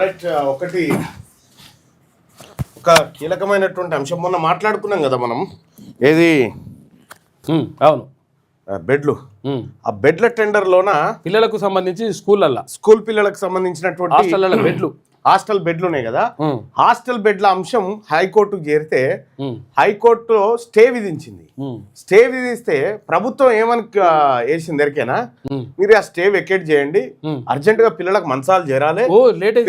Right ఒకటి. ఒక కీలకమైనటువంటి అంశం. మొన్న మాట్లాడుకున్నాం కదా మనం. ఏది? అవును. బెడ్లు. ఆ బెడ్ల టెండర్లోన? పిల్లలకు సంబంధించి స్కూళ్ళల్లో. స్కూల్ పిల్లలకు సంబంధించినటువంటి బెడ్లు. హాస్టల్ బెడ్లు ఉన్నాయి కదా హాస్టల్ బెడ్ల అంశం హైకోర్టుకు చేరితే ఉమ్, హైకోర్టు స్టే విధించింది. స్టే విధిస్తే ప్రభుత్వం ఏమని వేసింది ఎరికేనా. మీరు ఆ స్టే వెకేట్ చేయండి. ఉమ్. అర్జెంటుగా పిల్లలకు మంచాలు చేరాలి.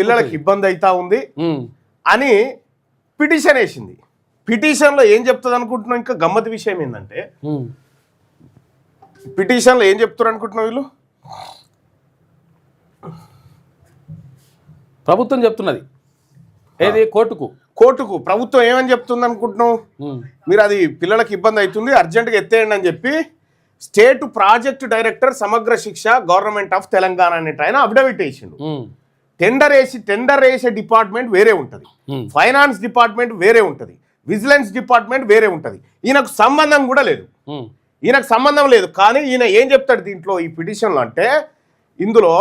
పిల్లలకు ఇబ్బంది అవుతా ఉంది అని పిటిషన్ వేసింది. పిటిషన్లో ఏం చెప్తుంది అనుకుంటున్నాం ఇంకా గమ్మత్ విషయం ఏంటంటే ఉమ్, పిటిషన్లో ఏం చెప్తారు అనుకుంటున్నావు వీళ్ళు? ప్రభుత్వం చెప్తున్నది. ఏది? కోర్టుకు. కోర్టుకు. ప్రభుత్వం ఏమని చెప్తుంది అనుకుంటున్నావు? మీరు అది పిల్లలకు ఇబ్బంది అవుతుంది అర్జెంటుగా ఎత్తేయండి అని చెప్పి స్టేట్ ప్రాజెక్ట్ డైరెక్టర్ సమగ్ర శిక్ష గవర్నమెంట్ ఆఫ్ తెలంగాణ అనేట ఆయన అఫిడవిట్ వేసిండు. టెండర్ వేసి టెండర్ వేసే డిపార్ట్మెంట్ వేరే ఉంటుంది. ఫైనాన్స్ డిపార్ట్మెంట్ వేరే ఉంటుంది. విజిలెన్స్ డిపార్ట్మెంట్ వేరే ఉంటుంది. ఈయనకు సంబంధం కూడా లేదు. ఈయనకు సంబంధం లేదు. కానీ ఈయన ఏం చెప్తాడు దీంట్లో ఈ పిటిషన్లో అంటే ఇందులో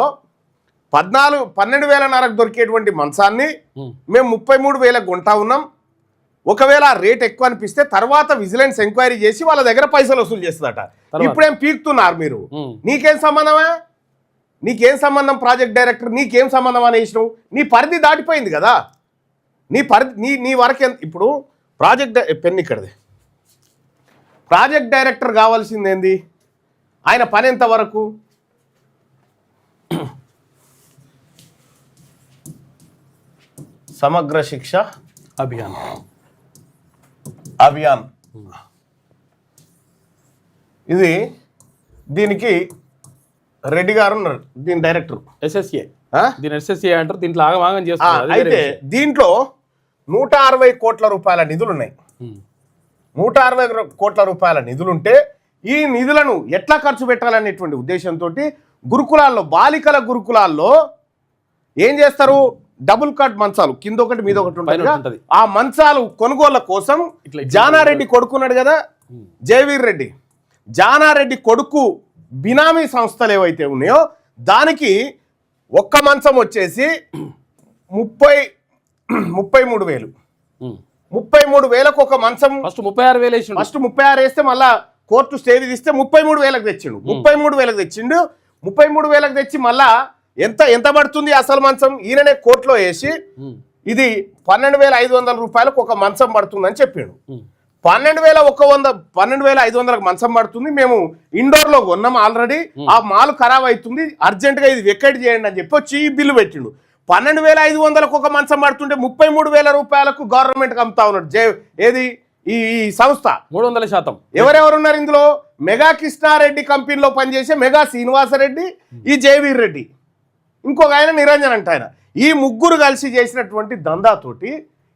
పద్నాలుగు పన్నెండు వేలన్నరకు దొరికేటువంటి మంచాన్ని మేము ముప్పై మూడు వేలకు కొంటా ఉన్నాం. ఒకవేళ ఆ రేట్ ఎక్కువ అనిపిస్తే తర్వాత విజిలెన్స్ ఎంక్వైరీ చేసి వాళ్ళ దగ్గర పైసలు వసూలు చేస్తుందట? ఇప్పుడేం పీకుతున్నారు మీరు. నీకేం సంబంధమా? నీకేం సంబంధం ప్రాజెక్ట్ డైరెక్టర్? నీకేం సంబంధం అనేసినావు నీ పరిధి దాటిపోయింది కదా. నీ పరిధి నీ నీ వరకు ఎంత? ఇప్పుడు ప్రాజెక్ట్ పెన్ ఇక్కడది. ప్రాజెక్ట్ డైరెక్టర్ కావాల్సింది ఏంది? ఆయన పని ఎంత సమగ్ర శిక్ష. అభియాన్. అభియాన్. ఇది దీనికి రెడ్డి గారు ఉన్నారు దీని డైరెక్టర్. ఎస్ఎస్ఏ? దీని ఎస్ఎస్ఏ అంటారు దీంట్లో ఆగమాగం వేరే అయితే. దీంట్లో నూట అరవై కోట్ల రూపాయల నిధులు ఉన్నాయి నూట అరవై కోట్ల రూపాయల నిధులుంటే ఈ నిధులను ఎట్లా ఖర్చు పెట్టాలనేటువంటి ఉద్దేశంతో గురుకులాల్లో బాలికల గురుకులాల్లో ఏం చేస్తారు? డబుల్ కట్ మంచాలు కింద ఒకటి మీద ఒకటి ఉంటుంది. ఆ మంచాలు కొనుగోళ్ళ కోసం జానారెడ్డి కొడుకున్నాడు కదా? జయవీర్ రెడ్డి. జానారెడ్డి కొడుకు బినామీ సంస్థలు ఏవైతే ఉన్నాయో దానికి ఒక్క మంచం వచ్చేసి ముప్పై ముప్పై మూడు వేలు. ముప్పై మూడు వేలకు ఒక మంచం ఫస్ట్ ముప్పై ఆరు వేలు వేసిండు. ఫస్ట్ ముప్పై ఆరు వేస్తే మళ్ళా కోర్టు స్టే విధిస్తే ముప్పై మూడు వేలకు తెచ్చిండు. ముప్పై మూడు వేలకు తెచ్చిండు. ముప్పై మూడు వేలకు తెచ్చి మళ్ళా ఎంత ఎంత పడుతుంది అసలు మంచం? ఈయననే కోర్టులో వేసి ఇది పన్నెండు వేల ఐదు వందల రూపాయలకు ఒక మంచం పడుతుందని చెప్పాడు. ఉమ్, పన్నెండు వేల ఒక వంద పన్నెండు వేల ఐదు వందలకు మంచం పడుతుంది. మేము ఇండోర్లో కొన్నాం ఆల్రెడీ. ఆ మాల్ ఖరాబ్ అవుతుంది. అర్జెంట్గా ఇది వెకెట్ చేయండి అని చెప్పి వచ్చి ఈ బిల్లు పెట్టిండు. పన్నెండు వేల ఐదు వందలకు ఒక మంచం పడుతుంటే ముప్పై మూడు వేల రూపాయలకు గవర్నమెంట్ అమ్ముతా ఉన్నాడు. జే ఏది? ఈ ఈ సంస్థ. మూడు వందల శాతం. ఎవరెవరు ఉన్నారు ఇందులో? మెగా కృష్ణారెడ్డి కంపెనీలో పనిచేసే మెగా శ్రీనివాసరెడ్డి ఈ జయవీర్ రెడ్డి. ఇంకొక ఆయన నిరంజన్ అంట ఆయన. ఈ ముగ్గురు కలిసి చేసినటువంటి దందాతోటి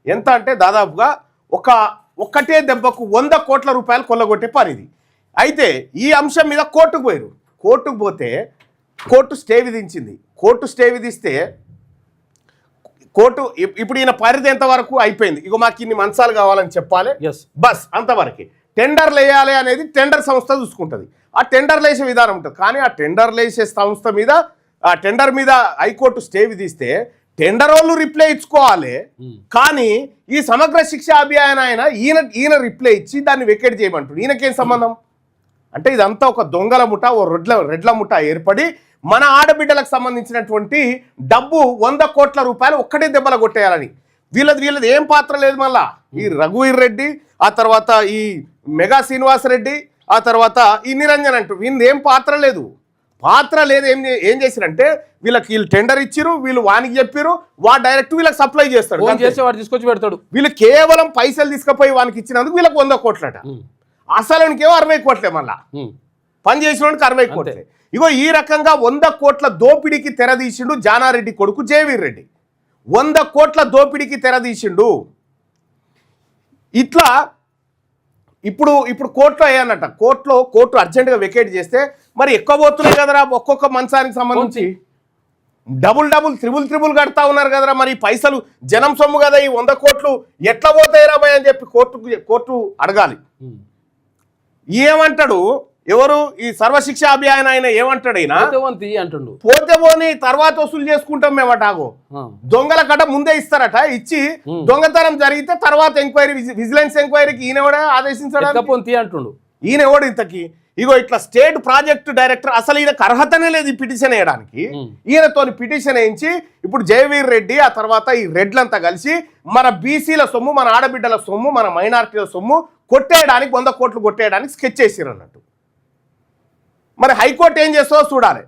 ఎంత అంటే దాదాపుగా ఒక ఒక్కటే దెబ్బకు వంద కోట్ల రూపాయలు కొల్లగొట్టే పని ఇది. అయితే ఈ అంశం మీద కోర్టుకు పోయారు కోర్టుకు పోతే కోర్టు స్టే విధించింది. కోర్టు స్టే విధిస్తే కోర్టు ఇప్- ఇప్పుడు ఈయన పరిధి ఎంతవరకు అయిపోయింది? ఇగో మాకు ఇన్ని మంచాలు కావాలని చెప్పాలి. ఎస్ బస్ అంతవరకే. టెండర్లు వేయాలి అనేది టెండర్ సంస్థ చూసుకుంటుంది. ఆ టెండర్లు వేసే విధానం ఉంటుంది. కానీ ఆ టెండర్లు వేసే సంస్థ మీద ఆ టెండర్ మీద హైకోర్టు స్టే విధిస్తే టెండర్ వాళ్ళు రిప్లై ఇచ్చుకోవాలి. కానీ ఈ సమగ్ర శిక్ష అభియాన్ ఆయన ఈయన ఈయన రిప్లై ఇచ్చి దాన్ని వెకెట్ చేయమంటాడు. ఈయనకేం సంబంధం? అంటే ఇదంతా ఒక దొంగల ముఠ ఓ రెడ్ల రెడ్ల ముఠ ఏర్పడి మన ఆడబిడ్డలకు సంబంధించినటువంటి డబ్బు వంద కోట్ల రూపాయలు ఒక్కటే దెబ్బల కొట్టేయాలని. వీళ్ళది వీళ్ళది ఏం పాత్ర లేదు మళ్ళా? ఈ రఘువీర్ రెడ్డి ఆ తర్వాత ఈ మెగా శ్రీనివాస్ రెడ్డి ఆ తర్వాత ఈ నిరంజన్ అంటూ వీళ్ళది ఏం పాత్ర లేదు. పాత్ర లేదు ఏం ఏం చేసిరంటే వీళ్ళకి వీళ్ళు టెండర్ ఇచ్చిరు వీళ్ళు వానికి చెప్పిరు వా డైరెక్ట్ వీళ్ళకి సప్లై చేస్తాడు ఫోన్ అంతే. చేసి వాడు తీసుకొచ్చి పెడతాడు. వీళ్ళు కేవలం పైసలు తీసుకుపోయి వానికి ఇచ్చినందుకు వీళ్ళకి వంద కోట్లట. అసలునికేమో అరవై కోట్లే మళ్ళా. పని చేసినోడికి అరవై కోట్లే. ఇగో ఈ రకంగా వంద కోట్ల దోపిడీకి తెరదీసిండు జానారెడ్డి కొడుకు జయవీర్ రెడ్డి. వంద కోట్ల దోపిడీకి తెరదీసిండు ఇట్లా ఇప్పుడు ఇప్పుడు కోర్టులో అయ్యానట కోర్టులో కోర్టు అర్జెంటుగా వెకేట్ చేస్తే మరి ఎక్కువ పోతున్నాయి కదరా ఒక్కొక్క మంచానికి సంబంధించి. డబుల్ డబుల్ త్రిబుల్ త్రిబుల్ కడతా ఉన్నారు కదరా మరి పైసలు. జనం సొమ్ము కదా ఈ వంద కోట్లు. ఎట్లా పోతాయి రాబాయ్ అని చెప్పి కోర్టుకు కోర్టు అడగాలి. ఏమంటాడు? ఎవరు? ఈ సర్వశిక్ష అభియాన్ ఆయన ఏమంటాడు అంటుండు. పోతే పోని తర్వాత వసూలు చేసుకుంటాం మేమటాగో. దొంగల కట ముందే ఇస్తారట ఇచ్చి దొంగతనం జరిగితే తర్వాత ఎంక్వైరీ విజిలెన్స్ ఎంక్వైరీకి ఈయన కూడా ఎత్తుకపోని అంటుండు. ఈయన ఎవడు ఇంతకి? ఇగో ఇట్లా స్టేట్ ప్రాజెక్ట్ డైరెక్టర్ అసలు ఈయనకు అర్హతనే లేదు ఈ పిటిషన్ వేయడానికి. ఈయనతో పిటిషన్ వేయించి ఇప్పుడు జయవీర్ రెడ్డి ఆ తర్వాత ఈ రెడ్లంతా కలిసి మన బీసీల సొమ్ము మన ఆడబిడ్డల సొమ్ము మన మైనారిటీల సొమ్ము కొట్టేయడానికి వంద కోట్లు కొట్టేయడానికి స్కెచ్ చేసిరు అన్నట్టు. మరి హైకోర్టు ఏం చేస్తుందో చూడాలి.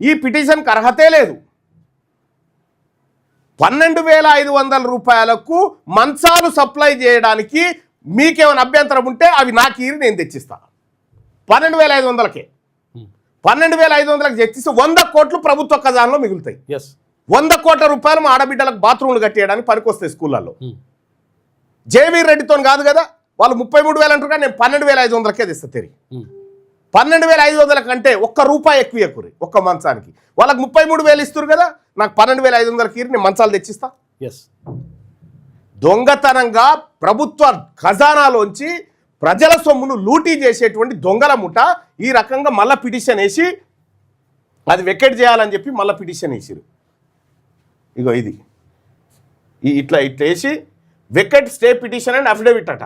ఈ పిటిషన్కి అర్హతే లేదు. పన్నెండు వేల ఐదు వందల రూపాయలకు మంచాలు సప్లై చేయడానికి మీకేమైనా అభ్యంతరం ఉంటే అవి నాకు ఇరి నేను తెచ్చిస్తా. పన్నెండు వేల ఐదు వందలకే. పన్నెండు వేల ఐదు వందలకు తెచ్చిస్తే వంద కోట్లు ప్రభుత్వ ఖజానాలో మిగులుతాయి. ఎస్ వంద కోట్ల రూపాయలు మా ఆడబిడ్డలకు బాత్రూమ్లు కట్టేయడానికి పనికొస్తాయి స్కూళ్ళల్లో. జేవీర్ రెడ్డితో కాదు కదా వాళ్ళు ముప్పై మూడు వేలు అంటారు నేను పన్నెండు వేల ఐదు వందలకే తెస్తా తిరిగి పన్నెండు వేల ఐదు వందల కంటే ఒక్క రూపాయి ఎక్కువ ఎక్కువ ఒక్క మంచానికి. వాళ్ళకి ముప్పై మూడు వేలు ఇస్తారు కదా నాకు పన్నెండు వేల ఐదు వందలకి నేను మంచాలు తెచ్చిస్తా. ఎస్ దొంగతనంగా ప్రభుత్వ ఖజానాలోంచి ప్రజల సొమ్మును లూటీ చేసేటువంటి దొంగల ముఠ ఈ రకంగా మళ్ళా పిటిషన్ వేసి అది వెకెట్ చేయాలని చెప్పి మళ్ళీ పిటిషన్ వేసిరు. ఇగో ఇది. ఈ ఇట్లా ఇట్లా వేసి vacate stay petition and affidavit అట.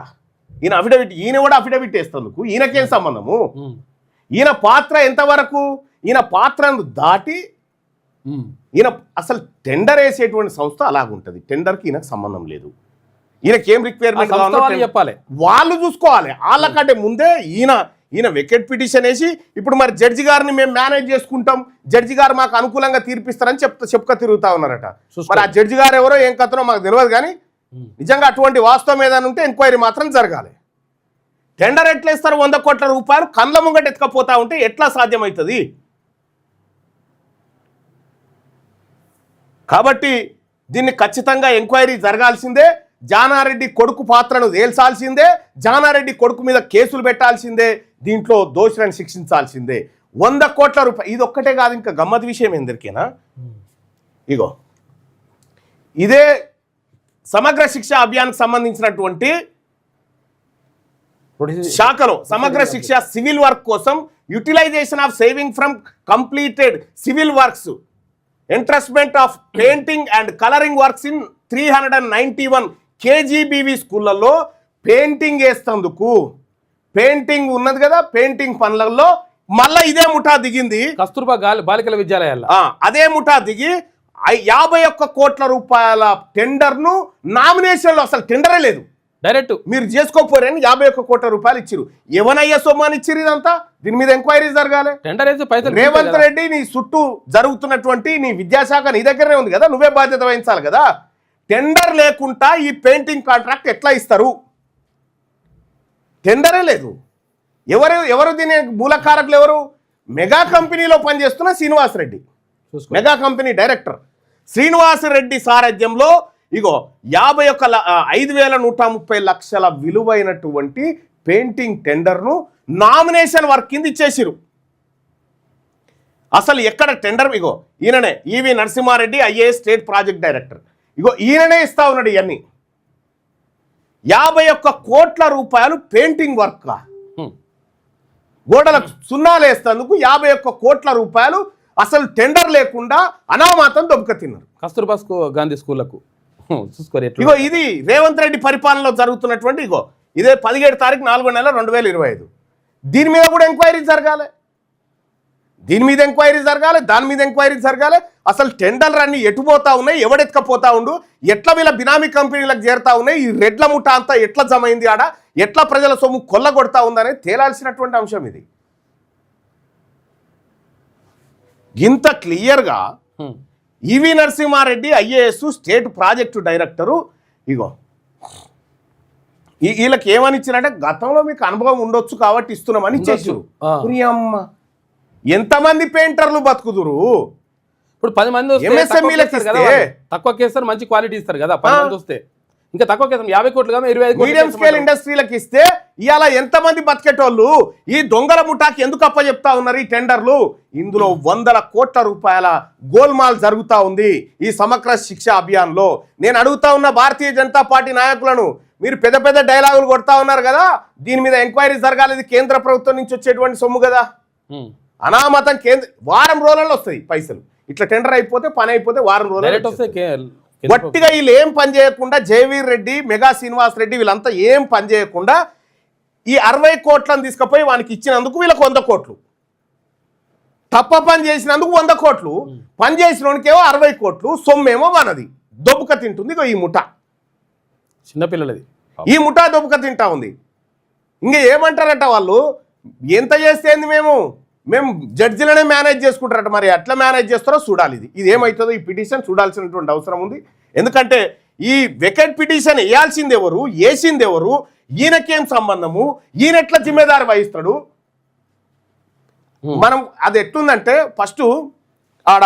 ఈయన అఫిడవిట్ ఈయన కూడా అఫిడవిట్ వేస్తందుకు? ఈయనకేం సంబంధము? ఈయన పాత్ర ఎంతవరకు? ఈయన పాత్రను దాటి ఈయన అసలు టెండర్ వేసేటువంటి సంస్థ అలాగుంటుంది. టెండర్కి ఈయనకు సంబంధం లేదు. ఈయనకి ఏం రిక్వైర్మెంట్ కావాలో చెప్పాలి. వాళ్ళు చూసుకోవాలి. వాళ్ళకంటే ముందే ఈయన ఈయన వికెట్ పిటిషన్ వేసి ఇప్పుడు మరి జడ్జి గారిని మేము మేనేజ్ చేసుకుంటాం జడ్జి గారు మాకు అనుకూలంగా తీర్పిస్తారని చెప్తా చెప్పుక తిరుగుతా ఉన్నారట. మరి ఆ జడ్జి గారు ఎవరో ఏం కథనో మాకు తెలియదు కానీ నిజంగా అటువంటి వాస్తవం ఏదైనా ఉంటే ఎంక్వైరీ మాత్రం జరగాలి. టెండర్ ఎట్లా ఇస్తారు? వంద కోట్ల రూపాయలు కండ్ల ముంగట ఎత్తుకపోతా ఉంటే ఎట్లా సాధ్యమవుతుంది కాబట్టి దీన్ని ఖచ్చితంగా ఎంక్వైరీ జరగాల్సిందే. జానారెడ్డి కొడుకు పాత్రను తేల్చాల్సిందే జానారెడ్డి కొడుకు మీద కేసులు పెట్టాల్సిందే దీంట్లో దోషులను శిక్షించాల్సిందే. వంద కోట్ల రూపాయలు ఇది ఒక్కటే కాదు ఇంకా గమ్మత్ విషయం ఎందరికేనా ఇగో ఇదే సమగ్ర శిక్ష అభియాన్కి సంబంధించినటువంటి శాఖలో సమగ్ర శిక్ష సివిల్ వర్క్ కోసం utilization of saving from completed civil works entrustment of painting and colouring works in three hundred and ninety one KGBV స్కూళ్ళల్లో పెయింటింగ్ వేస్తందుకు. పెయింటింగ్ ఉన్నది కదా పెయింటింగ్ పనులలో మళ్ళా ఇదే ముఠా దిగింది. కస్తూర్బా గాలి బాలికల విద్యాలయాల్లో. అదే ముఠా దిగి యాభై ఒక్క కోట్ల రూపాయల టెండర్ను నామినేషన్లో అసలు టెండరే లేదు. డైరెక్ట్ మీరు చేసుకోపోరని యాభై ఒక్క కోట్ల రూపాయలు ఇచ్చిరు ఎవనయ్య సొమ్మని ఇచ్చిరు ఇదంతా? దీని మీద ఎంక్వైరీ జరగాలి. టెండర్ పైసలు రేవంత్. రెడ్డి నీ చుట్టూ జరుగుతున్నటువంటి నీ విద్యాశాఖ నీ దగ్గరనే ఉంది కదా నువ్వే బాధ్యత వహించాలి కదా. టెండర్ లేకుండా ఈ పెయింటింగ్ కాంట్రాక్ట్ ఎట్లా ఇస్తారు? టెండరే లేదు. ఎవరు ఎవరు దీని మూలకారకులు ఎవరు? మెగా కంపెనీలో పనిచేస్తున్న Srinivas Reddy. Mega company director. Srinivasareddy సారథ్యంలో ఇగో యాభై ఒక్క ఐదు వేల నూట ముప్పై లక్షల విలువైనటువంటి పెయింటింగ్ టెండర్ను నామినేషన్ వర్క్ కింద ఇచ్చేసిరు. అసలు ఎక్కడ టెండర్ ఇగో ఈయననే EV Narasimhareddy IAS state project director. ఇగో ఈయననే ఇస్తా ఉన్నాడు ఇవన్నీ యాభై ఒక్క కోట్ల రూపాయలు పెయింటింగ్ వర్క్. గోడలకు సున్నాలు వేస్తందుకు యాభై ఒక్క కోట్ల రూపాయలు అసలు టెండర్ లేకుండా అనామాతం దొబ్బక తిన్నారు. కస్తూర్బా స్కూ గాంధీ చూసుకోరు ఎట్లా ఇగో ఇది రేవంత్ రెడ్డి పరిపాలనలో జరుగుతున్నటువంటి ఇగో ఇదే పదిహేడు తారీఖు నాలుగో నెల రెండు వేల ఇరవై ఐదు. దీని మీద కూడా ఎంక్వైరీ జరగాలి. దీని మీద ఎంక్వైరీ జరగాలి దాని మీద ఎంక్వైరీ జరగాలి. అసలు టెండర్లు అన్ని ఎటుపోతా ఉన్నాయి ఎవడెత్తుకపోతా ఉండు ఎట్లా వీళ్ళ బినామీ కంపెనీలకు చేరుతా ఉన్నాయి ఈ రెడ్ల ముఠ అంతా ఎట్లా జమ అయింది ఆడ ఎట్లా ప్రజల సొమ్ము కొల్లగొడతా ఉందనేది తేలాల్సినటువంటి అంశం ఇది. ఇంత క్లియర్గా. EV Narasimhareddy IAS state project director ఇగో వీళ్ళకి ఏమని ఇచ్చినట్టే గతంలో మీకు అనుభవం ఉండొచ్చు కాబట్టి ఇస్తున్నామని ఇచ్చేసారు ఆ. ఎంతమంది పెయింటర్లు బతుకుదురు ఇప్పుడు పది మంది వాళ్ళు. తక్కువకి ఇస్తారు మంచి క్వాలిటీ ఇస్తారు కదా పది. మంది వస్తే ఇంకా తక్కువ ఇస్తాం యాభై కోట్లు కదా ఇరవై మీడియం స్కేల్. ఇండస్ట్రీలకు ఇస్తే ఇవాళ ఎంతమంది బతికేటోళ్ళు ఈ దొంగల ముఠాకి ఎందుకు అప్పచెప్తా ఉన్నారు ఈ టెండర్లు ఇందులో వందల కోట్ల రూపాయల గోల్మాల్ జరుగుతా ఉంది ఈ సమగ్ర శిక్ష అభియాన్లో నేను అడుగుతా ఉన్న భారతీయ జనతా పార్టీ నాయకులను మీరు పెద్ద పెద్ద డైలాగులు కొడతా ఉన్నారు కదా దీని మీద ఎంక్వైరీ జరగాలి కేంద్ర ప్రభుత్వం నుంచి వచ్చేటువంటి సొమ్ము కదా. అనామతం కేంద్ర వారం రోజులలో వస్తాయి పైసలు. ఇట్లా టెండర్ అయిపోతే పని అయిపోతే వారం రోజులు వట్టిగా వీళ్ళు ఏం పని చేయకుండా జయవీర్ రెడ్డి మెగా శ్రీనివాస్ రెడ్డి వీళ్ళంతా ఏం పని చేయకుండా ఈ అరవై కోట్లను తీసుకుపోయి వానికి ఇచ్చినందుకు వీళ్ళకి వంద కోట్లు. తప్ప పని చేసినందుకు వంద కోట్లు. పని చేసినోనికేమో అరవై కోట్లు సొమ్మేమో మనది దొబ్బక తింటుంది ఈ ముఠ. చిన్నపిల్లలది ఈ ముఠా దొబ్బక తింటా ఉంది. ఇంకా ఏమంటారట వాళ్ళు? ఎంత చేస్తే ఏంది మేము? మేము జడ్జిలనే మేనేజ్ చేసుకుంటారట మరి. ఎట్లా మేనేజ్ చేస్తారో చూడాలి ఇది. ఇది ఏమవుతుందో ఈ పిటిషన్ చూడాల్సినటువంటి అవసరం ఉంది. ఎందుకంటే ఈ వెకెట్ పిటిషన్ వేయాల్సింది ఎవరు? వేసింది ఎవరు? ఈయనకేం సంబంధము? ఈయన ఎట్లా జిమ్మేదారి వహిస్తాడు? మనం అది ఎట్లుందంటే ఫస్ట్ ఆడ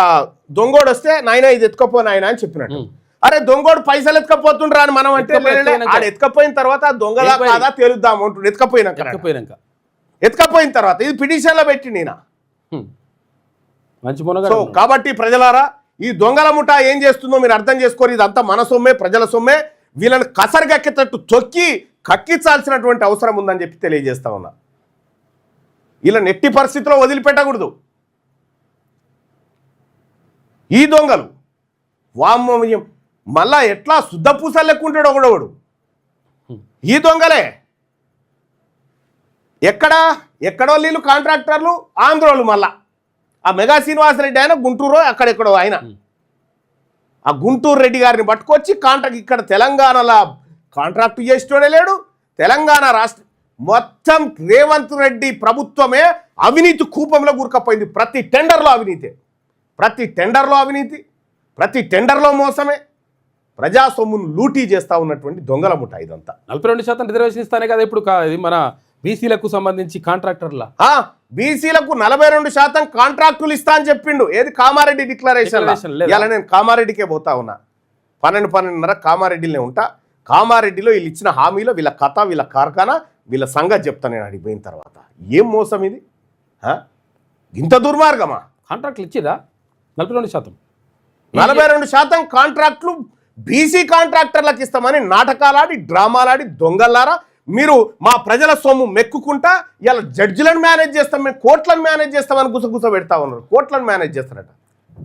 దొంగోడు వస్తే నాయన ఇది ఎత్తుకపో నాయన అని చెప్పినట్టు. అరే దొంగోడు పైసలు ఎత్తుకపోతుండ్రా అని మనం అంటే ఎత్తుకపోయినాక. ఆడ ఎత్తుకపోయిన తర్వాత ఎంక్వైరీ. కాదా? తేలుద్దాం అంటుండు. ఎత్తుకపోయినాక. ఎక్కపోయినాక ఎత్తుకపోయిన తర్వాత ఇది పిటిషన్లో పెట్టి నేనా? మంచి సో కాబట్టి ప్రజలారా ఈ దొంగల ముఠా ఏం చేస్తుందో మీరు అర్థం చేసుకోరు. ఇదంతా మన సొమ్మే ప్రజల సొమ్మే. వీళ్ళని కసరగక్కేటట్టు తొక్కి కక్కించాల్సినటువంటి అవసరం ఉందని చెప్పి తెలియజేస్తా ఉన్నా. వీళ్ళని ఎట్టి పరిస్థితిలో వదిలిపెట్టకూడదు. ఈ దొంగలు వామ్మ మళ్ళా ఎట్లా శుద్ధ పూసలు లెక్కుంటాడు ఒకడోడు ఈ దొంగలే. ఎక్కడ? ఎక్కడో వీళ్ళు కాంట్రాక్టర్లు ఆంధ్రోళ్ళు మళ్ళా. ఆ మెగా శ్రీనివాసరెడ్డి ఆయన గుంటూరు అక్కడెక్కడో ఆయన. ఆ గుంటూరు రెడ్డి గారిని పట్టుకొచ్చి కాంట్రాక్ట్ ఇక్కడ తెలంగాణలో కాంట్రాక్ట్ చేసేటోడే లేడు. తెలంగాణ రాష్ట్ర మొత్తం రేవంత్ రెడ్డి ప్రభుత్వమే అవినీతి కూపంలో గురకపోయింది. ప్రతి టెండర్లో అవినీతి. ప్రతి టెండర్లో అవినీతి. ప్రతి టెండర్లో మోసమే. ప్రజా సొమ్మును లూటీ చేస్తా ఉన్నటువంటి దొంగల ముఠా ఇదంతా. నలభై రెండు శాతం రిజర్వేషన్ ఇస్తానే కదా ఇప్పుడు మన బీసీలకు సంబంధించి కాంట్రాక్టర్ల? బీసీలకు నలభై రెండు శాతం కాంట్రాక్టులు ఇస్తా అని చెప్పిండు. ఏది కామారెడ్డి డిక్లరేషన్? ఇలా నేను కామారెడ్డికే పోతా ఉన్నా. పన్నెండు పన్నెండున్నర కామారెడ్డిలో ఉంటా. కామారెడ్డిలో వీళ్ళు ఇచ్చిన హామీలో వీళ్ళ కథ వీళ్ళ కార్ఖానా వీళ్ళ సంగతి చెప్తా నేను అడిగిపోయిన తర్వాత. ఏం మోసం ఇది? ఇంత దుర్మార్గమా? కాంట్రాక్ట్లు ఇచ్చిరా నలభై రెండు శాతం. నలభై రెండు శాతం కాంట్రాక్టులు బీసీ కాంట్రాక్టర్లకు ఇస్తామని నాటకాలాడి డ్రామాలాడి దొంగల్లారా మీరు మా ప్రజల సొమ్ము మెక్కుకుంటా ఇలా జడ్జిలను మేనేజ్ చేస్తాం మేము కోట్లను మేనేజ్ చేస్తామని గుసగుస పెడతా ఉన్నారు. కోట్లను మేనేజ్ చేస్తారట.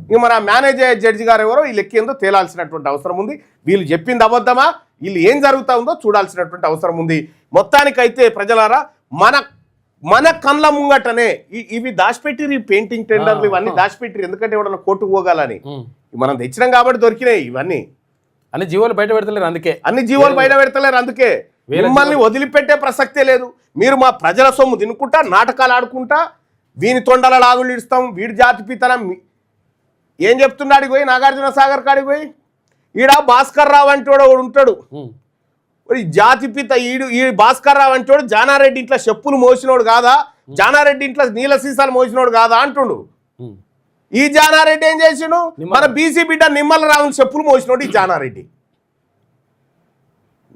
ఇంక మరి ఆ మేనేజ్ అయ్యే జడ్జి గారు ఎవరో వీళ్ళు ఎక్కేందో తేలాల్సినటువంటి అవసరం ఉంది. వీళ్ళు చెప్పింది అబద్ధమా? వీళ్ళు ఏం జరుగుతా ఉందో చూడాల్సినటువంటి అవసరం ఉంది. మొత్తానికైతే ప్రజలారా మన మన కళ్ళ ముంగటనే ఈ- ఇవి దాచిపెట్టిరు ఈ పెయింటింగ్ టెండర్లు ఇవన్నీ దాచిపెట్టిరు ఎందుకంటే ఎవడన్నా కోర్టుకు పోగాలని. మనం తెచ్చినాం కాబట్టి దొరికినాయి ఇవన్నీ. అన్ని జీవోలు బయట పెడతలేరు అందుకే. అన్ని జీవోలు బయట పెడతలేరు అందుకే. మిమ్మల్ని వదిలిపెట్టే ప్రసక్తే లేదు. మీరు మా ప్రజల సొమ్ము తినుకుంటా నాటకాలు ఆడుకుంటా వీని తొండల లాగులు ఇస్తాం వీడి జాతి పితనం ఏం చెప్తున్నాడు పోయి? నాగార్జున సాగర్ కాడికి పోయి? ఈడ భాస్కర్ రావు అంటే ఒకడు ఉంటాడు. జాతి పిత ఈడు ఈ భాస్కర్ రావు అంటోడు జానారెడ్డి ఇంట్లో చెప్పులు మోసినోడు కాదా? జానారెడ్డి ఇంట్లో నీళ్ళ సీసాలు మోసినోడు కాదా అంటుండు. ఈ జానారెడ్డి ఏం చేసిండు? మన బీసీ బిడ్డ నిమ్మల రావుని చెప్పులు మోసినోడు ఈ జానారెడ్డి.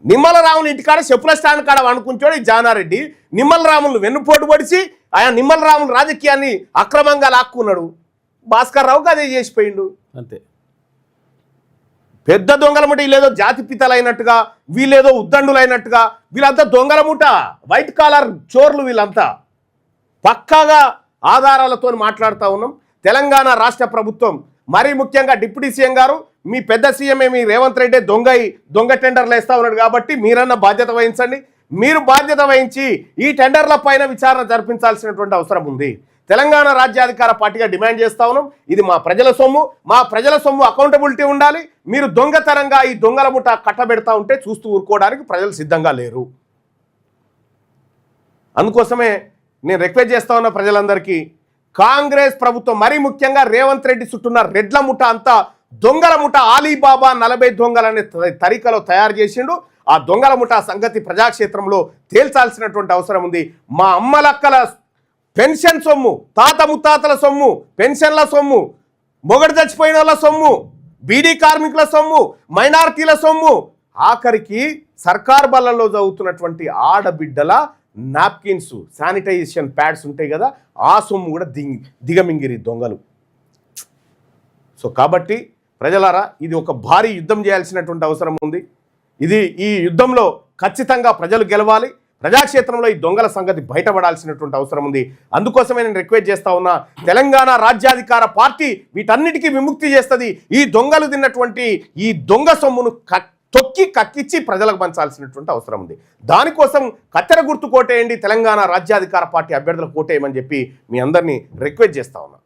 నిమ్మల రాముని ఇంటికాడ చెప్పుల స్టాండ్ కాడ అనుకుంటాడు ఈ జానారెడ్డి. నిమ్మల రాములు వెన్నుపోటు పడిచి ఆయన నిమ్మల రాములు రాజకీయాన్ని అక్రమంగా లాక్కున్నాడు. భాస్కర్ రావుకి అదే చేసిపోయిండు. అంతే. పెద్ద దొంగల ముఠ వీళ్ళేదో జాతి పితలైనట్టుగా వీళ్ళేదో ఉద్దండులైనట్టుగా వీళ్ళంతా దొంగల ముఠ వైట్ కాలర్ చోర్లు వీళ్ళంతా. పక్కాగా ఆధారాలతో మాట్లాడుతూ ఉన్నాం. తెలంగాణ రాష్ట్ర ప్రభుత్వం మరీ ముఖ్యంగా డిప్యూటీ సీఎం గారు మీ పెద్ద సీఎం మీ రేవంత్ రెడ్డి దొంగ దొంగ టెండర్లు వేస్తా ఉన్నాడు కాబట్టి మీరన్న బాధ్యత వహించండి. మీరు బాధ్యత వహించి ఈ టెండర్ల పైన విచారణ జరిపించాల్సినటువంటి అవసరం ఉంది. తెలంగాణ రాజ్యాధికార పార్టీగా డిమాండ్ చేస్తా ఉన్నాం. ఇది మా ప్రజల సొమ్ము. మా ప్రజల సొమ్ము అకౌంటబిలిటీ ఉండాలి. మీరు దొంగతనంగా ఈ దొంగల ముఠ కట్టబెడతా ఉంటే చూస్తూ ఊరుకోవడానికి ప్రజలు సిద్ధంగా లేరు. అందుకోసమే నేను రిక్వెస్ట్ చేస్తా ఉన్న ప్రజలందరికీ కాంగ్రెస్ ప్రభుత్వం మరీ ముఖ్యంగా రేవంత్ రెడ్డి చుట్టూన్న రెడ్ల ముఠ అంతా దొంగల ముఠ ఆలీబాబా నలభై దొంగలనే త- తరికలో తయారు చేసిండు. ఆ దొంగల ముఠ సంగతి ప్రజాక్షేత్రంలో తేల్చాల్సినటువంటి అవసరం ఉంది. మా అమ్మలక్కల పెన్షన్ సొమ్ము తాత ముత్తాతల సొమ్ము పెన్షన్ల సొమ్ము మొగడు చచ్చిపోయిన వాళ్ళ సొమ్ము బీడీ కార్మికుల సొమ్ము మైనారిటీల సొమ్ము. ఆఖరికి సర్కార్ బళ్ళల్లో చదువుతున్నటువంటి ఆడబిడ్డల నాప్కిన్స్ శానిటైజేషన్ ప్యాడ్స్ ఉంటాయి కదా ఆ సొమ్ము కూడా దిగి దిగమింగిరి దొంగలు. సో కాబట్టి ప్రజలారా ఇది ఒక భారీ యుద్ధం చేయాల్సినటువంటి అవసరం ఉంది. ఇది ఈ యుద్ధంలో ఖచ్చితంగా ప్రజలు గెలవాలి. ప్రజాక్షేత్రంలో ఈ దొంగల సంగతి బయటపడాల్సినటువంటి అవసరం ఉంది. అందుకోసమే నేను రిక్వెస్ట్ చేస్తా ఉన్నా తెలంగాణ రాజ్యాధికార పార్టీ వీటన్నిటికీ విముక్తి చేస్తుంది. ఈ దొంగలు తిన్నటువంటి ఈ దొంగ సొమ్మును కట్ తొక్కి కక్కిచ్చి ప్రజలకు పంచాల్సినటువంటి అవసరం ఉంది. దానికోసం కత్తెర గుర్తు కోటేయండి తెలంగాణ రాజ్యాధికార పార్టీ అభ్యర్థులకు కోటేయమని చెప్పి మీ అందరినీ రిక్వెస్ట్ చేస్తా ఉన్నా.